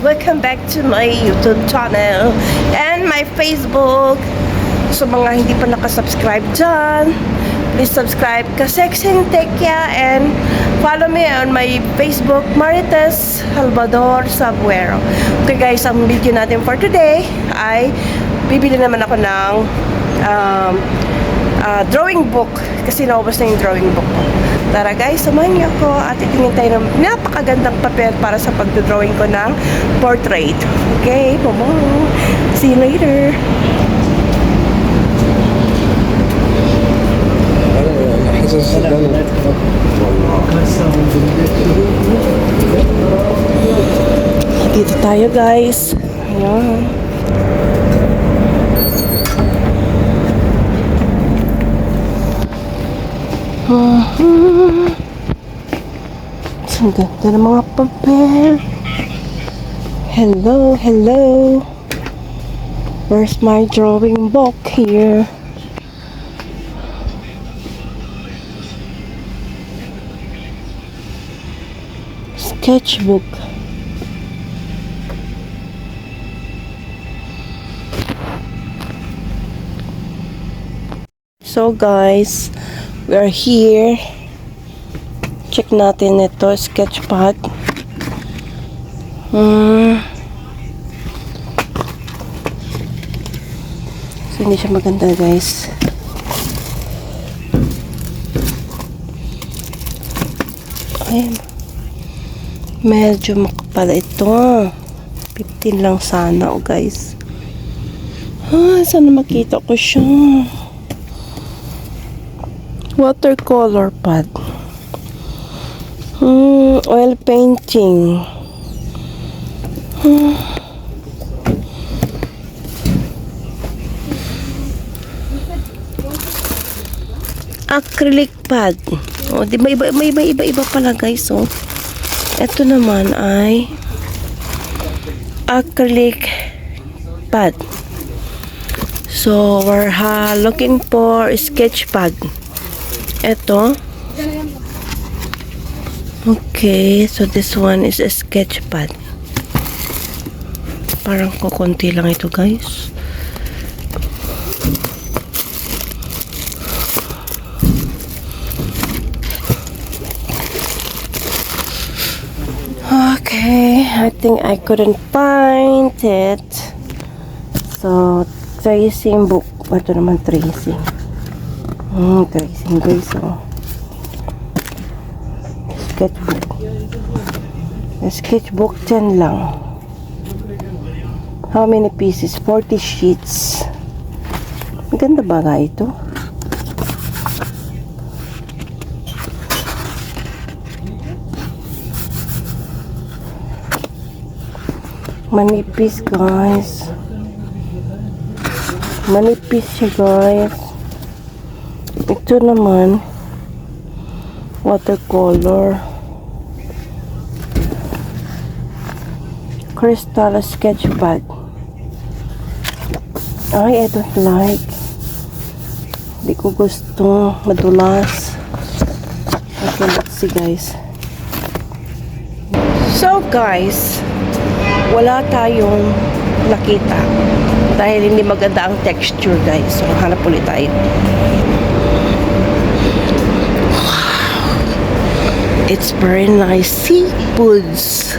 Welcome back to my YouTube channel and my Facebook. So mga hindi pa nakasubscribe dyan, please subscribe Kasexing Tekia and follow me on my Facebook Marites Salvador Sabuero. Okay guys, ang video natin for today ay bibili naman ako ng um, ah, drawing book kasi naubos na yung drawing book ko. Tara guys, sumahan niyo ako at titingin tayo ng napakagandang papel para sa pagdodrawing ko ng portrait. Okay, bumong. See you later. Dito tayo guys. Ayan. Hello, hello. Where's my drawing book here? Sketchbook. So guys, we are here. Check natin ito, sketchpad. Hmm. So, hindi siya maganda guys. Ayan. Medyo makapal ito. 15 lang sana, oh guys. Ah, sana makita ko siya. Watercolor pad. Hmm, oil painting. Hmm. Acrylic pad. Oh, di ba iba may iba iba iba pala guys, oh. Ito naman ay acrylic pad. So, we're looking for sketch pad. Ito. Okay, so this one is a sketch pad. Parang kukunti lang ito, guys. Okay, I think I couldn't find it. So, tracing book. Ito naman tracing. Hmm, tracing guys, oh. Sketchbook. Yung sketchbook, 10 lang. How many pieces? 40 sheets. Maganda ba nga ito? Manipis, guys. Manipis siya, guys. Ito naman, watercolor. Crystal sketch pad. Ay, I don't like. Hindi ko gusto. Madulas. Okay, let's see, guys. So, guys, wala tayong nakita dahil hindi maganda ang texture guys so hanap ulit tayo it's very nice seafoods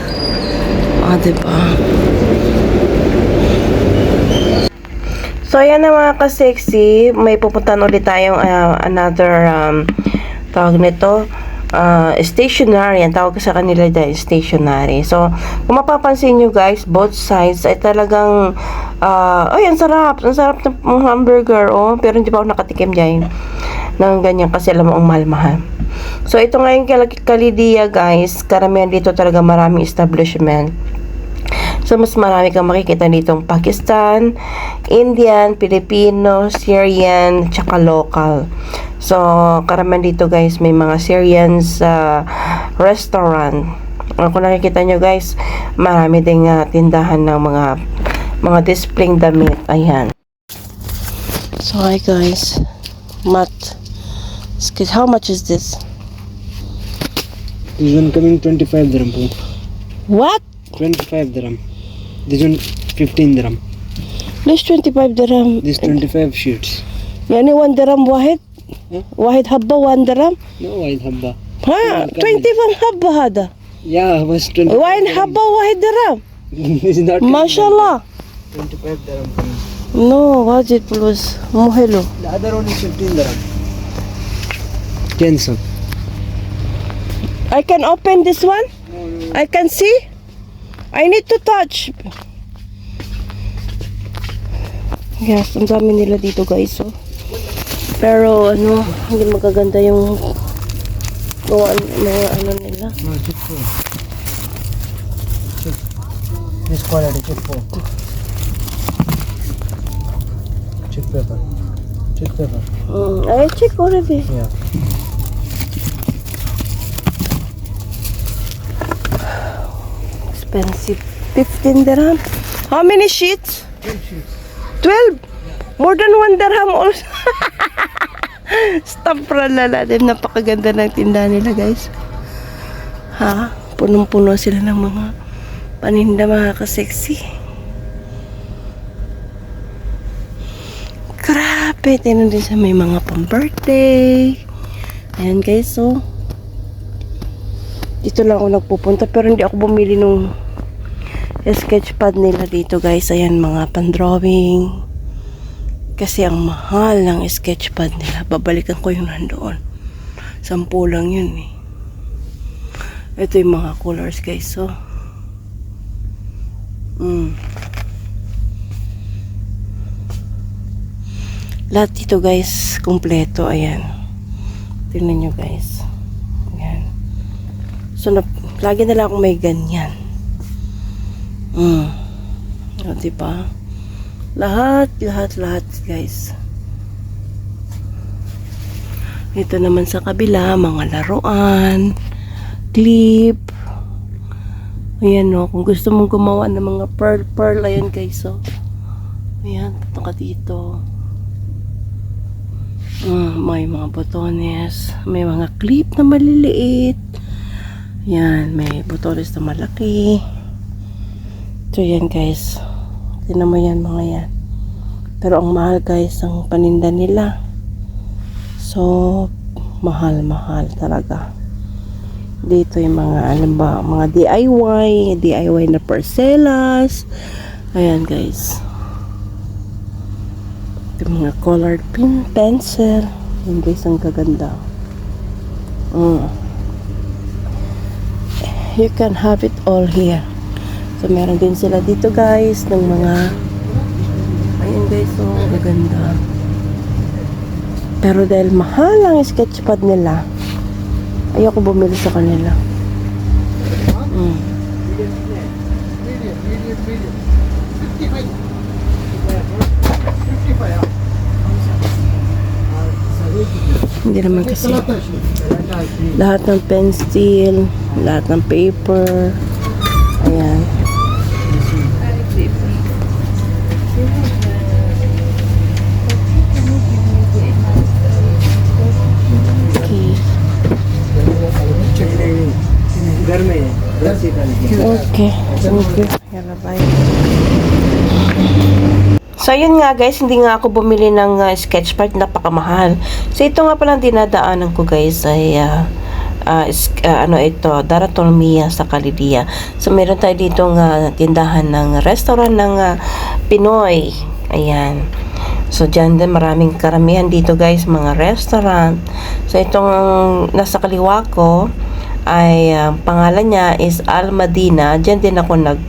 ah diba so ayan na mga ka-sexy may pupuntahan ulit tayong ah, another um, tawag nito uh, stationary. Ang tawag sa kanila dahil stationary. So, kung mapapansin nyo guys, both sides ay talagang, uh, ay, ang sarap. Ang sarap ng hamburger, oh. Pero hindi pa ako nakatikim dyan ng ganyan kasi alam mo ang mahal-mahal. So, ito ngayon Kalidia guys, karamihan dito talaga maraming establishment. So, mas marami kang makikita dito Pakistan, Indian, Filipino, Syrian, tsaka local. So, karamihan dito guys, may mga Syrians uh, restaurant. Uh, kung nakikita nyo guys, marami ding uh, tindahan ng mga mga displaying damit. Ayan. So, hi guys. Mat. Excuse, how much is this? This one coming 25 dirham po. What? 25 dirham. This one 15 dirham. ليش 25 درهم This 25 sheets. يعني 1 درهم واحد ها؟ واحد حبة 1 درهم No white habba. ها 25 حبة هذا Yeah, was 20. وين حبة واحد درهم this is not. ما شاء الله 25 dirham. نو واجد فلوس مو حلو The other one is 15 dirham. 10 some. I can open this one I can see I need to touch Yes, ang dami nila dito guys oh. Pero ano, hindi magaganda yung mga, mga ano nila. No, check. Check. This quality, check for. Check paper. Check paper. Mm, I check already. Yeah. Expensive. 15 dirham. How many sheets? 12 sheets. 12? More than 1 dirham also. Stop natin. Napakaganda ng tindahan nila guys. Ha? Punong-puno sila ng mga paninda mga kasexy. Grabe. Tinan din sa may mga pang-birthday. Ayan guys, so. Dito lang ako nagpupunta pero hindi ako bumili nung sketchpad nila dito guys. Ayan mga pan-drawing. Kasi ang mahal ng sketchpad nila. Babalikan ko yung nandoon. Sampu lang yun eh. Ito yung mga colors guys. So. Mm. Lahat dito guys, kumpleto. Ayan. Tingnan nyo guys. Ayan. So, na, lagi na lang akong may ganyan. Mm. O, diba? Lahat, lahat, lahat, guys. Ito naman sa kabila, mga laruan, clip. Ayan, no. Kung gusto mong gumawa ng mga pearl, pearl, ayan, guys, so. Ayan, punta ka dito. Mm, may mga botones, may mga clip na maliliit. Yan, may botones na malaki. So, yan guys. Tinan mo yan mga yan. Pero ang mahal guys, ang paninda nila. So, mahal-mahal talaga. Dito yung mga, alam ba, mga DIY, DIY na parcelas. Ayan guys. Yung mga colored pin, pencil. Yan guys, ang gaganda. Mm. You can have it all here. So, meron din sila dito guys ng mga ayun guys, so maganda. Pero dahil mahal ang sketchpad nila, ayoko bumili sa kanila. Mm. Hindi naman kasi lahat ng pencil, lahat ng paper, ayan. घर में है घर से डाल Okay. Thank you. Yalla, bye. So, yun nga guys, hindi nga ako bumili ng uh, sketchpad, napakamahal. So, ito nga palang dinadaanan ko guys ay uh, uh, is- uh, ano ito, Daratormia sa Kalidia. So, meron tayo dito nga tindahan ng restaurant ng uh, Pinoy. Ayan. So, dyan din maraming karamihan dito guys, mga restaurant. So, itong nasa kaliwa ko, ay ah, pangalan niya is Al Madina. Diyan din ako nag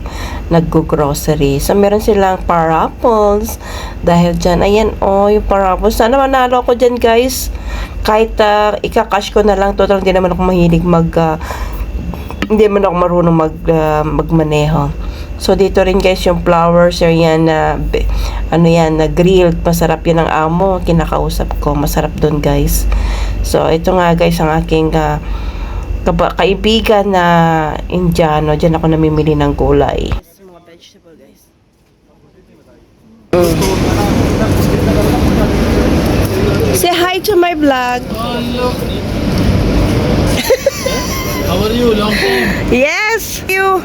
naggo-grocery. So meron silang parables dahil diyan ayan oh yung parables. Sana manalo ako diyan guys. Kahit uh, ika-cash ko na lang total hindi naman ako mahilig mag ah, hindi man ako marunong mag ah, magmaneho. So dito rin guys yung flowers yan na be- ano yan na grilled masarap yan ang amo kinakausap ko masarap doon guys. So ito nga guys ang aking ah, kaba, kaibigan na Indiano, dyan ako namimili ng gulay. Mga vegetable, guys. Say hi to my vlog. Hello. How are you? Long time. Yes, you.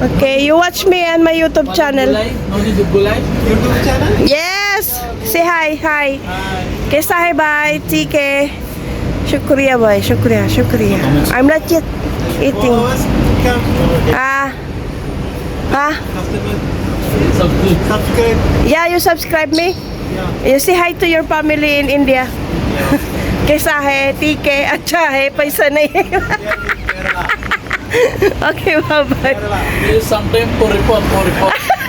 Okay, you watch me on my YouTube channel. Only the Gulai YouTube channel? Yes. Say hi, hi. Hi. Kaisa hai bye, TK. शुक्रिया भाई शुक्रिया शुक्रिया I am not eating या you subscribe me you see hi to your family in India कैसा है ठीक है अच्छा है पैसा नहीं है okay bye bye you some for report for report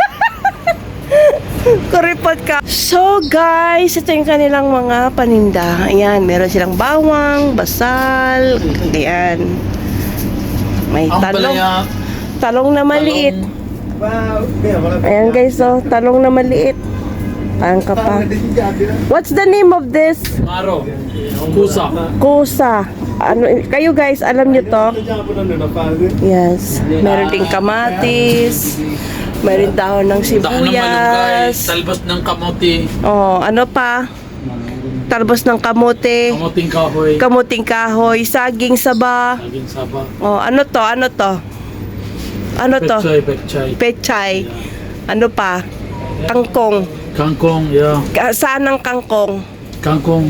Kuripot ka. So guys, ito yung kanilang mga paninda. Ayan, meron silang bawang, basal, ayan. May talong. Talong na maliit. Ayan guys, oh, talong na maliit. Parang kapa. What's the name of this? Maro. Kusa. Kusa. Ano, kayo guys, alam nyo to? Yes. Meron ding kamatis. Meron dahon ng Dahon ng malunggay. sibuyas. Talbos ng kamote. Oh, ano pa? Talbos ng kamote. Kamoting kahoy. Kamuting kahoy, saging saba. Laging saba. Oh, ano to? Ano to? Ano to? Pechay, pechay. Pechay. Ano pa? Kangkong. Kangkong, yeah. Ka- Saan ang kangkong? Kangkong.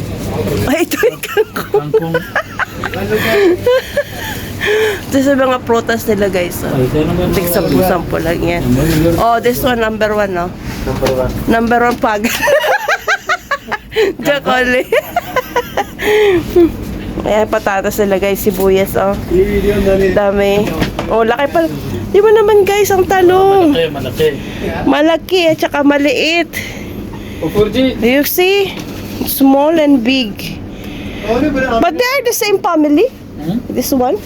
Ay, ito yung kangkong. Kangkong. Ito sa mga prutas nila guys. Oh. Tig sampu-sampu lang yan. Oh, this one number one, no? Number one pag. Joke only. Ayan, patatas nila guys, sibuyas, oh. Dami. Oh, laki pa. Di ba naman guys, ang talong? Malaki, malaki. Malaki at saka maliit. Upurji. Do you see? Small and big. But they are the same family. Hmm? This one.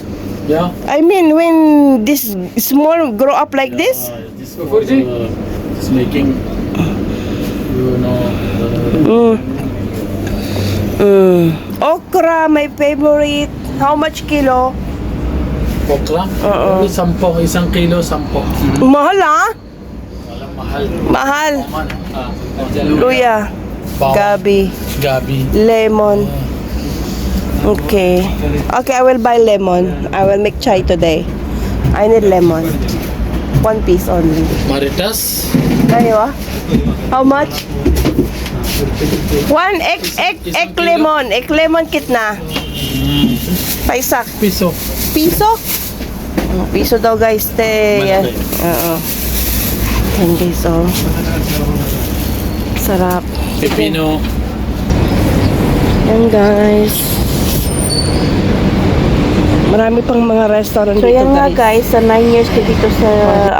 Yeah. I mean, when this small grow up like this. Uh, this was, uh, it's making, you know, uh, Mm. Mm. Okra, my favorite. How much kilo? okra. Oo. Only sampo, isang kilo, sampo. Mahal ah. Mahal. Mahal. Ah, Luya, gabi, Gabi. lemon. Okay. Okay, I will buy lemon. I will make chai today. I need lemon. One piece only. Maritas. Ayo ah. How much? One egg, egg, egg lemon. Egg lemon kitna. Paisak. Piso. Piso? Oh, piso daw guys. Te. Yan. Oo. Yan guys oh. Sarap. Pepino. Yan guys. Marami pang mga restaurant dito yan nga guys, sa 9 years ko dito sa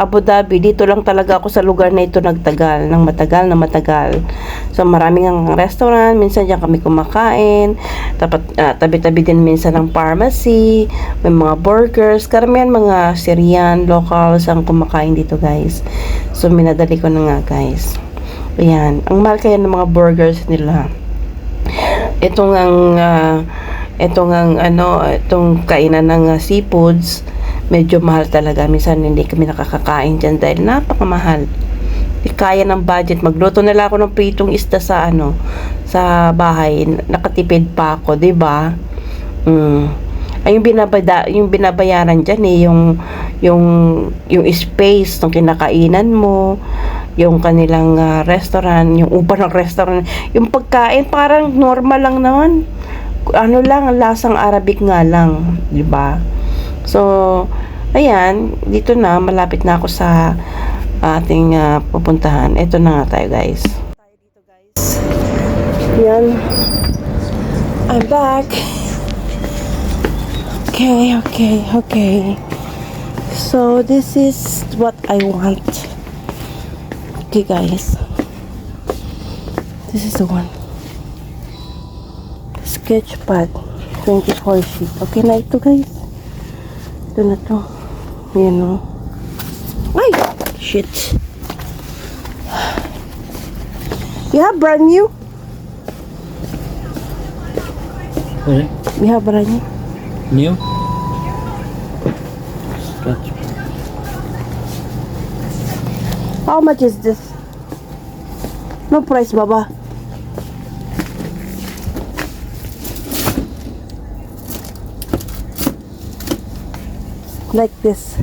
Abu Dhabi, dito lang talaga ako sa lugar na ito nagtagal, ng matagal na matagal. So maraming ang restaurant, minsan diyan kami kumakain, tapat, ah, tabi-tabi din minsan ng pharmacy, may mga burgers, karamihan mga Syrian, locals ang kumakain dito guys. So minadali ko na nga guys. Ayan, ang mahal kaya ng mga burgers nila itong ang ah, itong ang ano itong kainan ng ah, seafoods medyo mahal talaga. Minsan hindi kami nakakakain dyan dahil napakamahal. Di kaya ng budget. Magluto na lang ako ng pritong isda sa ano sa bahay. Nakatipid pa ako di ba? Mm. ay yung binabada yung binabayaran diyan eh yung yung yung space ng kinakainan mo yung kanilang ah, restaurant, yung upa ng restaurant, yung pagkain parang normal lang naman. Ano lang, lasang Arabic nga lang, 'di ba? So, ayan, dito na malapit na ako sa ating ah, pupuntahan. Ito na nga tayo, guys. Yan. I'm back. Okay, okay, okay. So, this is what I want. Okay, guys. This is the one. Sketchpad. 24 sheet. Okay na ito, guys. Ito na to. Yan, o. Ay! Shit. You have brand new? Eh? We have brand new. New? Sketch. How much is this? No price, Baba. Like this.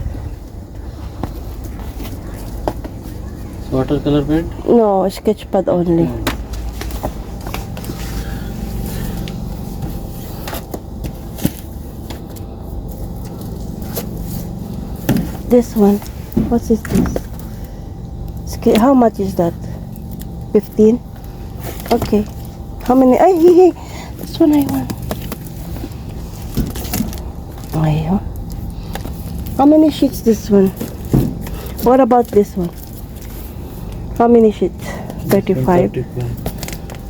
Watercolor pen? No, sketch pad only. Hmm. This one. What is this? Ske- How much is that? 15? Okay. How many? Ay, hey, hey. This one I want. Ayun. Oh. How many sheets this one? What about this one? How many sheets? 35.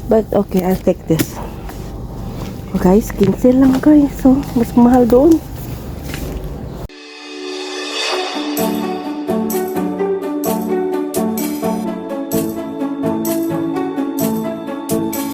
But okay, I'll take this. Oh, guys, 15 lang guys. So, mas mahal doon.